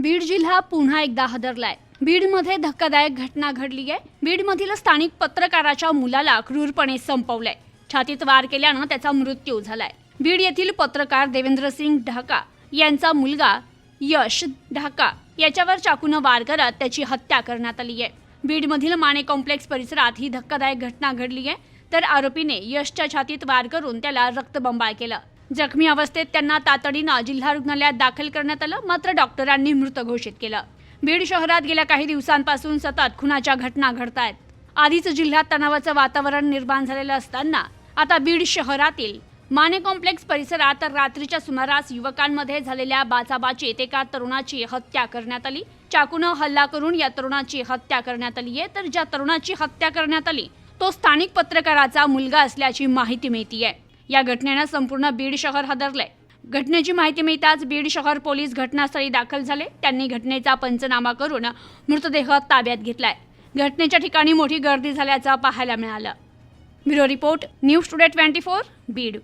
बीड जिल्हा पुन्हा एकदा हादरलाय. बीडमध्ये धक्कादायक घटना घडली आहे. बीडमधील स्थानिक पत्रकाराच्या मुलाला क्रूरपणे संपवलंय. छातीत वार केल्यानं त्याचा मृत्यू झालाय. बीड येथील पत्रकार देवेंद्र सिंग ढाका यांचा मुलगा यश ढाका याच्यावर चाकूनं वार करत त्याची हत्या करण्यात आली आहे. बीडमधील माने कॉम्प्लेक्स परिसरात ही धक्कादायक घटना घडली आहे. तर आरोपीने यशच्या छातीत वार करून त्याला रक्तबंबाळ केलं. जखमी अवस्थेत त्यांना तातडीनं जिल्हा रुग्णालयात दाखल करण्यात आलं मात्र डॉक्टरांनी मृत घोषित केलं. बीड शहरात गेल्या काही दिवसांपासून सतत खुनाच्या घटना घडत आहेत आधीच जिल्ह्यात तणावाचं वातावरण निर्माण झालेलं असताना आता बीड शहरातील माने कॉम्प्लेक्स परिसरात रात्रीच्या सुमारास युवकांमध्ये झालेल्या बाचाबाचीत एका तरुणाची हत्या करण्यात आली. चाकूनं हल्ला करून या तरुणाची हत्या करण्यात आली आहे. तर ज्या तरुणाची हत्या करण्यात आली तो स्थानिक पत्रकाराचा मुलगा असल्याची माहिती मिळतीये. या घटनेनं संपूर्ण बीड शहर हादरलंय. घटनेची माहिती मिळताच बीड शहर पोलीस घटनास्थळी दाखल झाले. त्यांनी घटनेचा पंचनामा करून मृतदेह ताब्यात घेतलाय. घटनेच्या ठिकाणी मोठी गर्दी झाल्याचं पाहायला मिळालं. Bureau report news today twenty four Beed.